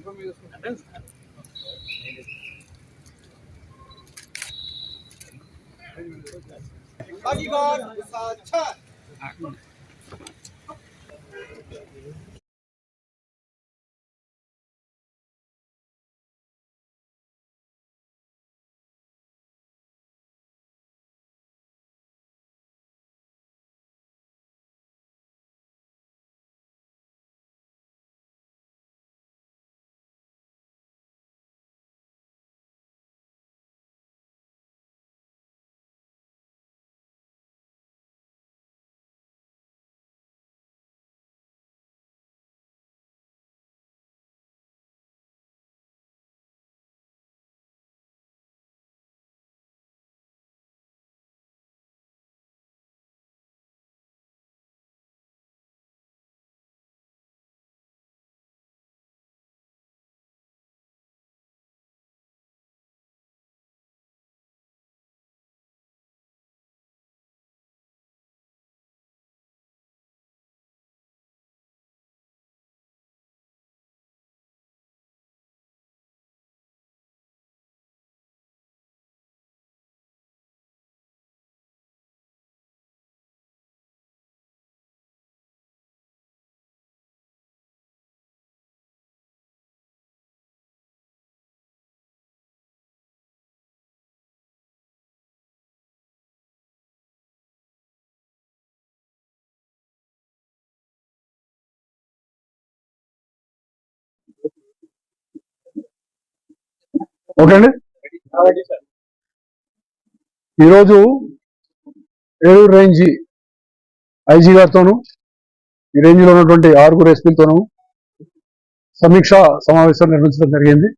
MLA గారు okay అండి. ఈరోజు ఏలూరు రేంజ్ ఐజీ గారితోనూ ఈ రేంజ్లో ఉన్నటువంటి ఆరుగురు ఎస్పీలతోనూ సమీక్ష సమావేశం నిర్వహించడం జరిగింది.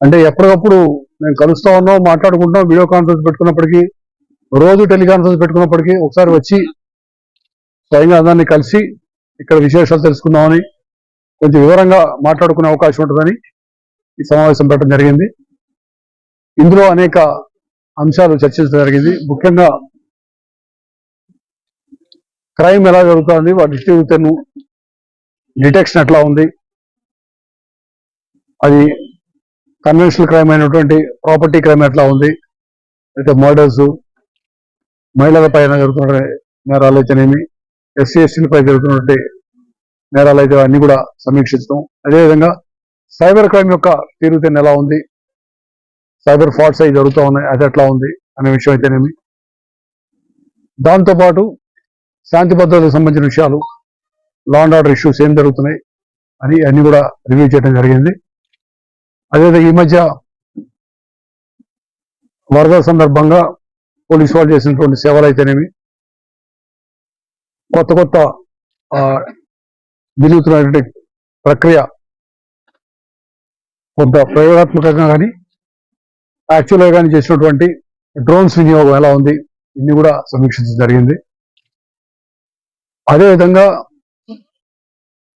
అంటే ఎప్పటికప్పుడు మేము కలుస్తూ ఉన్నాం మాట్లాడుకుంటాం వీడియో కాన్ఫరెన్స్ పెట్టుకున్నప్పటికీ రోజు టెలికాన్ఫరెన్స్ పెట్టుకున్నప్పటికీ ఒకసారి వచ్చి స్వయంగా అందరినీ కలిసి ఇక్కడ విశేషాలు తెలుసుకుందామని కొంచెం వివరంగా మాట్లాడుకునే అవకాశం ఉంటుందని ఈ సమావేశం పెట్టడం జరిగింది. ఇందులో అనేక అంశాలు చర్చించడం జరిగింది. ముఖ్యంగా క్రైమ్ ఎలా జరుగుతుంది వాటి డిటెక్షన్ డిటెక్షన్ ఎట్లా ఉంది అది కన్వెన్షనల్ క్రైమ్ అయినటువంటి ప్రాపర్టీ క్రైమ్ ఎట్లా ఉంది అయితే మర్డర్స్ మహిళల పైన జరుగుతున్న నేరాలు అయితేనేమి ఎస్సీ ఎస్టీలపై జరుగుతున్నటువంటి నేరాలు అయితే అన్ని కూడా సమీక్షిస్తాం. అదేవిధంగా సైబర్ క్రైమ్ యొక్క తీరుతెన్ను ఎలా ఉంది? సైబర్ ఫ్రాడ్స్ అవి జరుగుతూ ఉన్నాయి అది ఎట్లా ఉంది అనే విషయం అయితేనేమి? దాంతోపాటు శాంతి భద్రతకు సంబంధించిన విషయాలు లా అండ్ ఆర్డర్ ఇష్యూస్ ఏం జరుగుతున్నాయి అని అన్ని కూడా రివ్యూ చేయడం జరిగింది. అదేవిధంగా ఈ మధ్య వరద సందర్భంగా పోలీసు వాళ్ళు చేసినటువంటి సేవలు అయితేనేమి? కొత్త కొత్త ఆ, వినూత్నమైనటువంటి ప్రక్రియ కొంత ప్రయోగాత్మకంగా కానీ యాక్చువల్గా కానీ చేసినటువంటి డ్రోన్స్ వినియోగం ఎలా ఉంది ఇన్ని కూడా సమీక్షించడం జరిగింది. అదేవిధంగా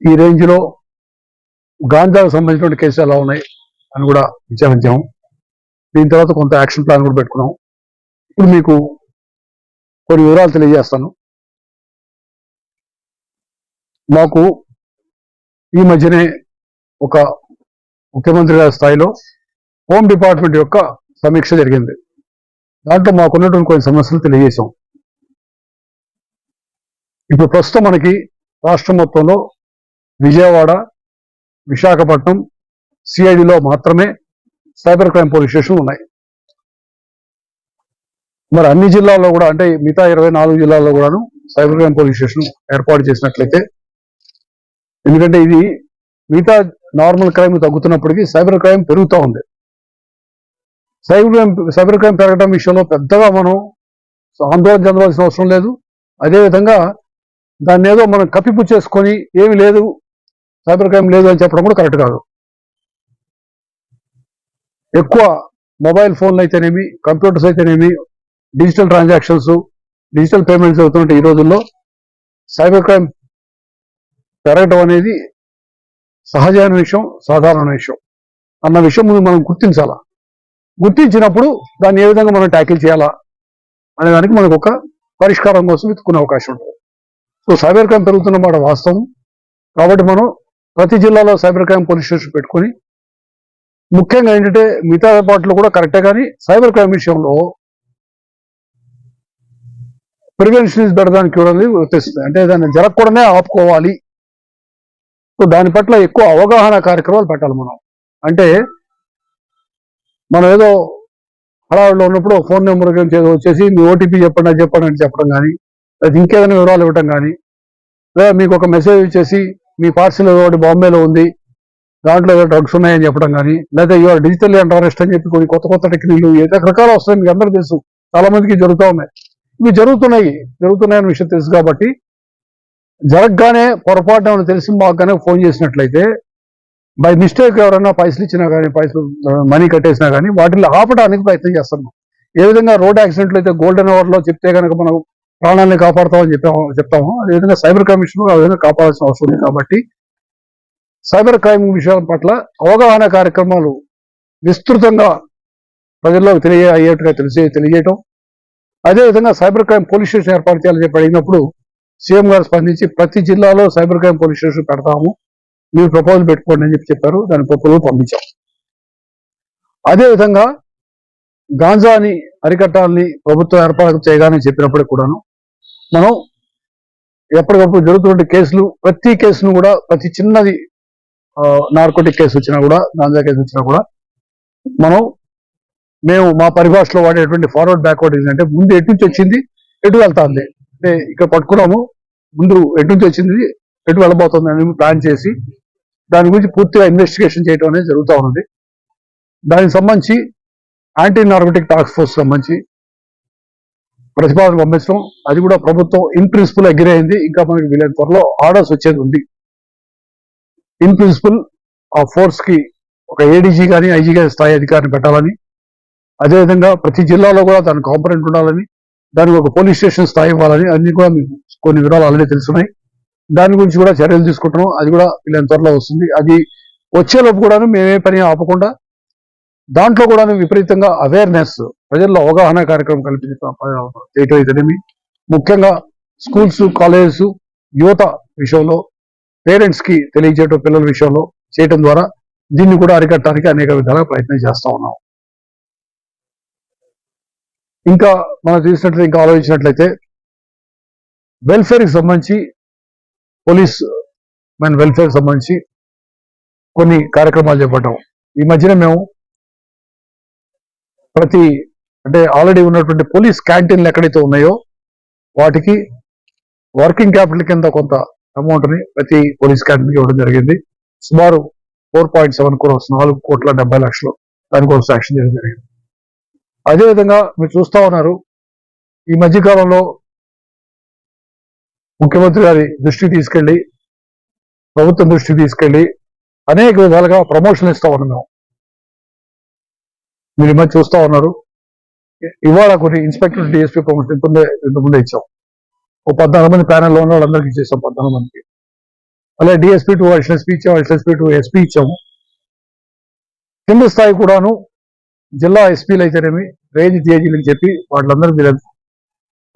ఈ రేంజ్లో గాంజాకు సంబంధించిన కేసులు ఎలా ఉన్నాయి అని కూడా విచారించాము. దీని తర్వాత కొంత యాక్షన్ ప్లాన్ కూడా పెట్టుకున్నాం. ఇప్పుడు మీకు కొన్ని వివరాలు తెలియజేస్తాను. మాకు ఈ మధ్యనే ఒక ముఖ్యమంత్రి గారి స్థాయిలో హోమ్ డిపార్ట్మెంట్ యొక్క సమీక్ష జరిగింది. దాంట్లో మాకున్నటువంటి కొన్ని సమస్యలు తెలియజేశాం. ఇప్పుడు ప్రస్తుతం మనకి రాష్ట్రం మొత్తంలో విజయవాడ విశాఖపట్నం సిఐడిలో మాత్రమే సైబర్ క్రైమ్ పోలీస్ స్టేషన్లు ఉన్నాయి. మరి అన్ని జిల్లాల్లో కూడా అంటే మిగతా ఇరవై నాలుగు జిల్లాల్లో కూడాను సైబర్ క్రైమ్ పోలీస్ స్టేషన్ ఏర్పాటు చేసినట్లయితే ఎందుకంటే ఇది మిగతా నార్మల్ క్రైమ్ తగ్గుతున్నప్పటికీ సైబర్ క్రైమ్ పెరుగుతూ ఉంది. సైబర్ క్రైమ్ సైబర్ క్రైమ్ పెరగడం విషయంలో పెద్దగా మనం ఆందోళన చెందవలసిన అవసరం లేదు. అదేవిధంగా దాన్ని ఏదో మనం కప్పిపుచ్చేసుకొని ఏమి లేదు సైబర్ క్రైమ్ లేదు అని చెప్పడం కూడా కరెక్ట్ కాదు. ఎక్కువ మొబైల్ ఫోన్లు అయితేనేమి కంప్యూటర్స్ అయితేనేమి డిజిటల్ ట్రాన్సాక్షన్స్ డిజిటల్ పేమెంట్స్ అవుతున్నట్టు ఈ రోజుల్లో. సైబర్ క్రైమ్ పెరగడం అనేది సహజమైన విషయం సాధారణ విషయం అన్న విషయం ముందు మనం గుర్తించాలా? గుర్తించినప్పుడు దాన్ని ఏ విధంగా మనం ట్యాకిల్ చేయాలా అనే దానికి మనకు ఒక పరిష్కారం కోసం వెతుక్కునే అవకాశం ఉంటుంది. సో సైబర్ క్రైమ్ పెరుగుతున్న మాట వాస్తవం. కాబట్టి మనం ప్రతి జిల్లాలో సైబర్ క్రైమ్ పోలీస్ స్టేషన్ పెట్టుకొని ముఖ్యంగా ఏంటంటే మిగతా పాటలు కూడా కరెక్టే కానీ సైబర్ క్రైమ్ విషయంలో ప్రివెన్షన్ ఇస్ బెటర్ దాన్ అనేది అంటే దాన్ని జరగకూడనే ఆపుకోవాలి. సో దాని పట్ల ఎక్కువ అవగాహన కార్యక్రమాలు పెట్టాలి మనం. అంటే మనం ఏదో హడావిడిలో ఉన్నప్పుడు ఫోన్ నెంబర్ గురించి ఏదో వచ్చేసి మీ ఓటీపీ చెప్పండి అది చెప్పండి అని చెప్పడం కానీ లేదా ఇంకేదైనా వివరాలు ఇవ్వడం కానీ లేదా మీకు ఒక మెసేజ్ ఇచ్చేసి మీ పార్సిల్ ఒకటి బాంబేలో ఉంది దాంట్లో ఏదో డ్రగ్స్ ఉన్నాయని చెప్పడం కానీ లేదా ఇవాళ డిజిటల్ ఇంటరెస్ట్ అని చెప్పి కొన్ని కొత్త కొత్త టెక్నిక్లు ఏదో రకరకాలు వస్తాయి మీకు అందరూ తెలుసు. చాలా మందికి జరుగుతూ ఉన్నాయి. ఇవి జరుగుతున్నాయి. జరుగుతున్నాయని విషయం తెలుసు కాబట్టి జరగగానే పొరపాటు ఏమైనా తెలిసి మాకు ఫోన్ చేసినట్లయితే బై మిస్టేక్ ఎవరైనా పైసలు ఇచ్చినా కానీ పైసలు మనీ కట్టేసినా కానీ వాటిని ఆపడానికి ప్రయత్నం చేస్తున్నాం ఏ విధంగా రోడ్ యాక్సిడెంట్లు అయితే గోల్డెన్ అవర్లో చెప్తే కనుక మనం ప్రాణాలను కాపాడుతామని చెప్పాము చెప్తాము. అదేవిధంగా సైబర్ కమిషన్ ఆ విధంగా కాపాడాల్సిన అవసరం ఉంది కాబట్టి సైబర్ క్రైమ్ విషయాల పట్ల అవగాహన కార్యక్రమాలు విస్తృతంగా ప్రజల్లో తెలియ అయ్యేట్టుగా తెలిసే తెలియజేయటం అదేవిధంగా సైబర్ క్రైమ్ పోలీస్ స్టేషన్ ఏర్పాటు చేయాలని చెప్పి అడిగినప్పుడు సీఎం గారు స్పందించి ప్రతి జిల్లాలో సైబర్ క్రైమ్ పోలీస్ స్టేషన్ పెడతాము మీరు ప్రపోజల్ పెట్టుకోండి అని చెప్పి చెప్పారు దాని ప్రపోజల్ పంపించాం. అదేవిధంగా గాంజాని అరికట్టాలని ప్రభుత్వం ఏర్పాటు చేయగానే చెప్పినప్పుడు కూడాను మనం ఎప్పటికప్పుడు జరుగుతున్న కేసులు ప్రతి కేసును కూడా ప్రతి చిన్నది నార్కోటిక్ కేసు వచ్చినా కూడా గాంజా కేసు వచ్చినా కూడా మనం మేము మా పరిభాషలో వాడేటువంటి ఫార్వర్డ్ బ్యాక్వర్డ్ ఏంటంటే ముందు ఎటు నుంచి వచ్చింది ఎటు వెళ్తాంది అంటే ఇక్కడ పట్టుకున్నాము. ముందు ఎటు నుంచి వచ్చింది? ఎటు వెళ్ళబోతుంది అని ప్లాన్ చేసి దాని గురించి పూర్తిగా ఇన్వెస్టిగేషన్ చేయడం అనేది జరుగుతూ ఉన్నది. దానికి సంబంధించి యాంటీ నార్కోటిక్ టాస్క్ ఫోర్స్ సంబంధించి ప్రతిపాదన పంపించడం. అది కూడా ప్రభుత్వం ఇన్ ప్రిన్సిపల్ అగ్రి అయింది. ఇంకా మనకి వీలైన త్వరలో ఆర్డర్స్ వచ్చేది ఉంది. ఇన్ ప్రిన్సిపల్ ఆ ఫోర్స్కి ఒక ఏడీజీ కానీ ఐజీ కానీ స్థాయి అధికారిని పెట్టాలని. అదేవిధంగా ప్రతి జిల్లాలో కూడా దాని కాంపరెంట్ ఉండాలని దానికి ఒక పోలీస్ స్టేషన్ స్థాయి ఇవ్వాలని అన్ని కూడా మీకు కొన్ని వివరాలు ఆల్రెడీ తెలుసున్నాయి. దాని గురించి కూడా చర్యలు తీసుకుంటున్నాం. అది కూడా వీళ్ళని త్వరలో వస్తుంది. అది వచ్చేలోపు కూడాను మేమే పని ఆపకుండా దాంట్లో కూడా విపరీతంగా అవేర్నెస్ ప్రజల్లో అవగాహన కార్యక్రమం కల్పించడం చేయటం అయితేనేమి? ముఖ్యంగా స్కూల్స్ కాలేజెస్ యువత విషయంలో పేరెంట్స్కి తెలియజేయటం పిల్లల విషయంలో చేయటం ద్వారా దీన్ని కూడా అరికట్టడానికి అనేక విధాలుగా ప్రయత్నం చేస్తా ఉన్నాం. ఇంకా మనం చూసినట్లయితే ఇంకా ఆలోచించినట్లయితే వెల్ఫేర్కి సంబంధించి పోలీస్ మన వెల్ఫేర్ సంబంధించి కొన్ని కార్యక్రమాలు చేపట్టాం. ఈ మధ్యన మేము ప్రతి అంటే ఆల్రెడీ ఉన్నటువంటి పోలీస్ క్యాంటీన్లు ఎక్కడైతే ఉన్నాయో వాటికి వర్కింగ్ క్యాపిటల్ కింద కొంత అమౌంట్ని ప్రతి పోలీస్ క్యాంటీన్కి ఇవ్వడం జరిగింది. సుమారు ఫోర్ పాయింట్ సెవెన్ క్రోర్స్ నాలుగు కోట్ల డెబ్బై లక్షలు దానికోసం యాక్షన్ చేయడం జరిగింది. అదేవిధంగా మీరు చూస్తా ఉన్నారు ఈ మధ్యకాలంలో ముఖ్యమంత్రి గారి దృష్టికి తీసుకెళ్ళి ప్రభుత్వం దృష్టికి తీసుకెళ్ళి అనేక విధాలుగా ప్రమోషన్ ఇస్తా ఉన్నాం మీరు ఈ మధ్య చూస్తా ఉన్నారు. ఇవాళ కొన్ని ఇన్స్పెక్టర్ డిఎస్పీ ప్రమోషన్ ఇంత ముందు ఇచ్చాం. ఓ పద్నాలుగు మంది ప్యానెల్లో ఉన్న వాళ్ళందరికీ ఇచ్చేసాం పద్నాలుగు మందికి. అలాగే డిఎస్పీ టు అడిషనల్ ఎస్పీ ఇచ్చాం అడిషనల్ ఎస్పీ టు ఎస్పీ ఇచ్చాము కింద స్థాయి కూడాను జిల్లా ఎస్పీలు అయితేనేమి రేంజ్ డిఐజీలకు చెప్పి వాళ్ళందరూ మీరు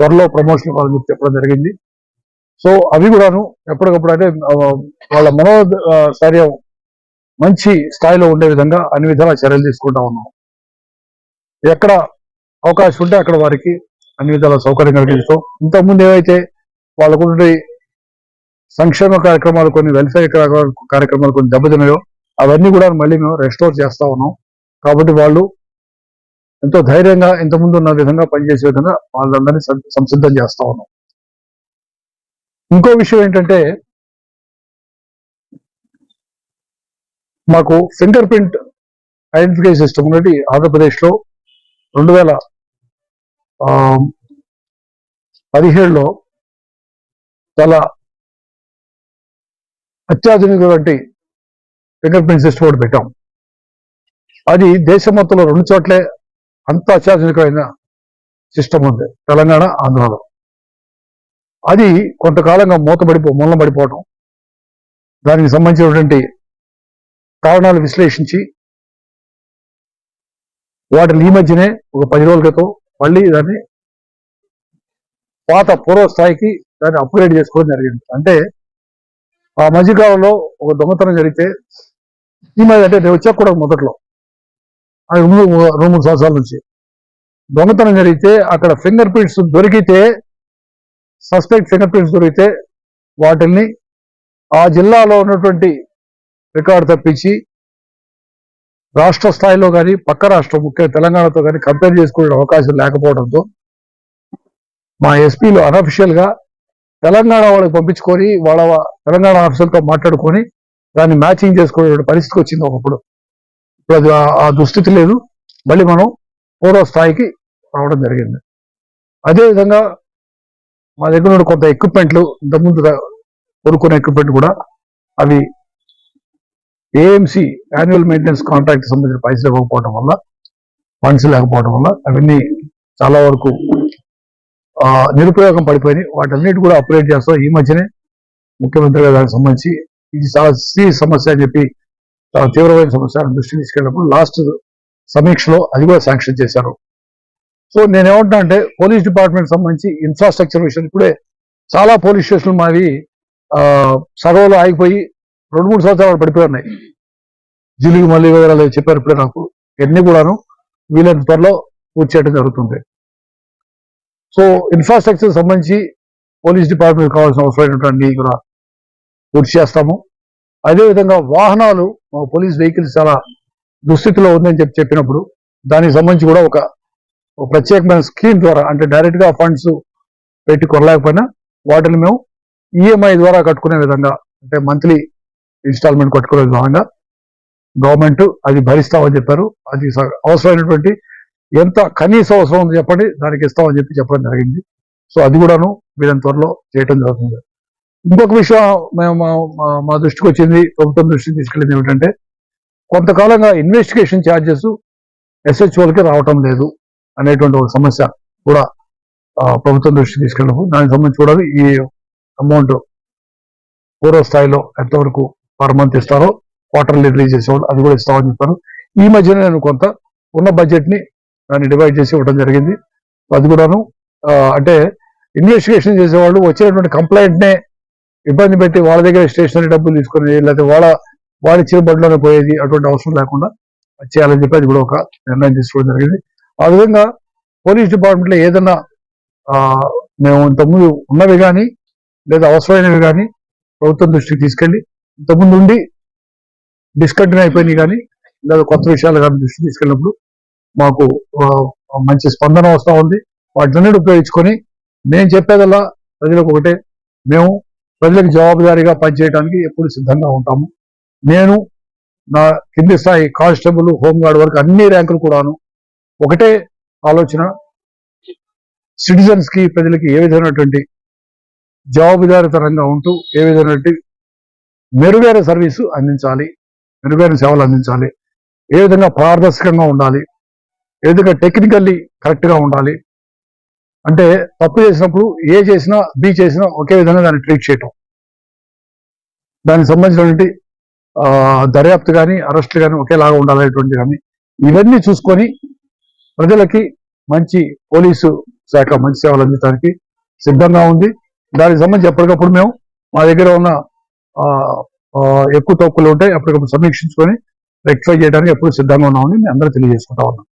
త్వరలో ప్రమోషన్ కావాలని చెప్పి చెప్పడం జరిగింది. సో అవి కూడాను ఎప్పటికప్పుడు అంటే వాళ్ళ మనోధైర్యం మంచి స్థాయిలో ఉండే విధంగా అన్ని విధాల చర్యలు తీసుకుంటా ఉన్నాం. ఎక్కడ అవకాశం ఉంటే అక్కడ వారికి అన్ని విధాల సౌకర్యం కలిగిస్తాం ఇంతకుముందు ఏవైతే వాళ్ళకు సంక్షేమ కార్యక్రమాలు కొన్ని వెల్ఫేర్ కార్యక్రమాలు కొన్ని దెబ్బతిన్నాయో అవన్నీ కూడా మళ్ళీ మేము రెస్టోర్ చేస్తా ఉన్నాం. కాబట్టి వాళ్ళు ఎంతో ధైర్యంగా ఇంతకుముందు ఉన్న విధంగా పనిచేసే విధంగా వాళ్ళందరినీ సం- సంసిద్ధం చేస్తా ఉన్నాం. ఇంకో విషయం ఏంటంటే మాకు ఫింగర్ ప్రింట్ ఐడెంటిఫికేషన్ సిస్టమ్ ఉన్నది ఆంధ్రప్రదేశ్లో రెండు వేల పదిహేడులో చాలా అత్యాధునికటువంటి ఫింగర్ ప్రింట్ సిస్టమ్ ఒకటి పెట్టాం. అది దేశం మొత్తంలో రెండు చోట్లే అంత అత్యాధునికమైన సిస్టమ్ ఉంది తెలంగాణ ఆంధ్రలో. అది కొంతకాలంగా మూతబడిపో మూలబడిపోవటం దానికి సంబంధించినటువంటి కారణాలు విశ్లేషించి వాటిని ఈ మధ్యనే ఒక పది రోజుల క్రితం మళ్ళీ దాన్ని పాత పూర్వ స్థాయికి దాన్ని అప్గ్రేడ్ చేసుకోవడం జరిగింది. అంటే ఆ మధ్యకాలంలో ఒక దొంగతనం జరిగితే ఈ మధ్య అంటే నేను వచ్చాక కూడా మొదట్లో ముందు రెండు మూడు సంవత్సరాల నుంచి. దొంగతనం జరిగితే అక్కడ ఫింగర్ ప్రింట్స్ దొరికితే సస్పెక్ట్ ఫింగర్ ప్రింట్స్ దొరికితే వాటిల్ని ఆ జిల్లాలో ఉన్నటువంటి రికార్డు తప్పించి రాష్ట్ర స్థాయిలో కానీ పక్క రాష్ట్రం ముఖ్య తెలంగాణతో కానీ కంపేర్ చేసుకునే అవకాశం లేకపోవడంతో మా ఎస్పీలు అన్అఫిషియల్గా తెలంగాణ వాళ్ళకి పంపించుకొని వాళ్ళ తెలంగాణ ఆఫీసర్తో మాట్లాడుకొని దాన్ని మ్యాచింగ్ చేసుకునే పరిస్థితికి వచ్చింది ఒకప్పుడు. ఇప్పుడు అది ఆ- దుస్థితి లేదు. మళ్ళీ మనం పూర్వ స్థాయికి రావడం జరిగింది. అదేవిధంగా మా దగ్గర ఉన్న కొంత ఎక్విప్మెంట్లు ఇంతకుముందు రా- కొనుక్కున్న ఎక్విప్మెంట్ కూడా అవి ఏఎంసి యాన్యువల్ మెయింటెనెన్స్ కాంట్రాక్ట్ సంబంధించిన పైసలు ఇవ్వకపోవడం వల్ల ఫండ్స్ లేకపోవడం వల్ల అవన్నీ చాలా వరకు నిరుపయోగం పడిపోయినాయి. వాటన్నిటి కూడా అప్గ్రేడ్ చేస్తాం. ఈ మధ్యనే ముఖ్యమంత్రి గారు దానికి సంబంధించి ఇది చాలా సీరియస్ సమస్య అని చెప్పి చాలా తీవ్రమైన సమస్యను దృష్టి దృష్టికి తీసుకెళ్ళినప్పుడు లాస్ట్ సమీక్షలో అది కూడా శాంక్షన్ చేశారు. సో నేనేమంటున్నా అంటే పోలీస్ డిపార్ట్మెంట్ సంబంధించి ఇన్ఫ్రాస్ట్రక్చర్ విషయం ఇప్పుడే చాలా పోలీస్ స్టేషన్లు మావి ఆ, ఆగిపోయి రెండు మూడు సంవత్సరాలు పడిపోయి ఉన్నాయి. జిలుగు మళ్ళీ వివరాలు చెప్పారు ఇప్పుడే నాకు. ఇవన్నీ కూడాను వీలైన త్వరలో పూర్తి చేయడం జరుగుతుంది. సో ఇన్ఫ్రాస్ట్రక్చర్ సంబంధించి పోలీస్ డిపార్ట్మెంట్ కావాల్సిన అవసరమైనటువంటి కూడా పూర్తి చేస్తాము. అదేవిధంగా వాహనాలు మా పోలీస్ వెహికల్స్ చాలా దుస్థితిలో ఉందని చెప్పి చెప్పినప్పుడు దానికి సంబంధించి కూడా ఒక ప్రత్యేకమైన స్కీమ్ ద్వారా అంటే డైరెక్ట్గా ఫండ్స్ పెట్టి కొనలేకపోయినా వాటిని మేము ఈఎంఐ ద్వారా కట్టుకునే విధంగా అంటే మంత్లీ ఇన్స్టాల్మెంట్ కట్టుకునే విధంగా గవర్నమెంట్ అది భరిస్తామని చెప్పారు. అది స- అవసరమైనటువంటి ఎంత కనీస అవసరం ఉంది చెప్పండి దానికి ఇస్తామని చెప్పి చెప్పడం జరిగింది. సో అది కూడాను వీళ్ళని త్వరలో చేయడం జరుగుతుంది. ఇంకొక విషయం మేము మా- మా- మా దృష్టికి వచ్చింది ప్రభుత్వం దృష్టికి తీసుకెళ్ళింది ఏమిటంటే కొంతకాలంగా ఇన్వెస్టిగేషన్ ఛార్జెస్ ఎస్హెచ్ఓలకి రావటం లేదు అనేటువంటి ఒక సమస్య కూడా ప్రభుత్వం దృష్టికి తీసుకెళ్ళినప్పుడు దానికి సంబంధించి కూడా ఈ అమౌంట్ పూర్వ స్థాయిలో ఎంతవరకు పర్ మంత్ ఇస్తారో క్వార్టర్లీ రిలీజ్ చేసేవాళ్ళు అది కూడా ఇస్తామని చెప్పారు. ఈ మధ్యనే నేను కొంత ఉన్న బడ్జెట్ని దాన్ని డివైడ్ చేసి ఇవ్వడం జరిగింది. అది కూడాను అంటే ఇన్వెస్టిగేషన్ చేసేవాళ్ళు వచ్చినటువంటి కంప్లైంట్నే ఇబ్బంది పెట్టి వాళ్ళ దగ్గర స్టేషనరీ డబ్బులు తీసుకునేది లేకపోతే వాళ్ళ వాళ్ళ ఇచ్చిన పోయేది అటువంటి అవసరం లేకుండా చేయాలని చెప్పి అది కూడా ఒక నిర్ణయం తీసుకోవడం జరిగింది. ఆ విధంగా పోలీస్ డిపార్ట్మెంట్లో ఏదన్నా ఏదైనా మేము ఇంతకుముందు ఉన్నవి కానీ లేదా అవసరమైనవి కానీ ప్రభుత్వం దృష్టికి తీసుకెళ్ళి ఇంతకుముందు ఉండి డిస్కంటిన్యూ అయిపోయినాయి కానీ లేదా కొత్త విషయాలు కానీ దృష్టికి తీసుకెళ్ళినప్పుడు మాకు మంచి స్పందన వస్తూ ఉంది. వాటిని ఉపయోగించుకొని నేను చెప్పేదల్లా ప్రజలకు ఒకటే మేము ప్రజలకు జవాబుదారీగా పనిచేయడానికి ఎప్పుడు సిద్ధంగా ఉంటాము. నేను నా కింది స్థాయి కానిస్టేబుల్ హోంగార్డ్ వరకు అన్ని ర్యాంకులు కూడాను ఒకటే ఆలోచన. సిటిజన్స్కి ప్రజలకి ఏ విధమైనటువంటి జవాబుదారీతనంగా ఉంటూ ఏ విధమైనటువంటి మెరుగైన సర్వీసు అందించాలి మెరుగైన సేవలు అందించాలి ఏ విధంగా పారదర్శకంగా ఉండాలి ఏ విధంగా టెక్నికల్లీ కరెక్ట్గా ఉండాలి అంటే తప్పు చేసినప్పుడు ఏ చేసినా బి చేసినా ఒకే విధంగా దాన్ని ట్రీట్ చేయటం. దానికి సంబంధించినటువంటి దర్యాప్తు కానీ అరెస్టులు కానీ ఒకేలాగా ఉండాలనేటువంటి కానీ ఇవన్నీ చూసుకొని ప్రజలకి మంచి పోలీసు శాఖ మంచి సేవలు అందించడానికి సిద్ధంగా ఉంది. దానికి సంబంధించి ఎప్పటికప్పుడు మేము మా దగ్గర ఉన్న ఎక్కువ తక్కువలు ఉంటాయి అప్పటికప్పుడు సమీక్షించుకొని రెక్టిఫై చేయడానికి ఎప్పుడు సిద్ధంగా ఉన్నామని మేము అందరూ తెలియజేసుకుంటా ఉన్నాం.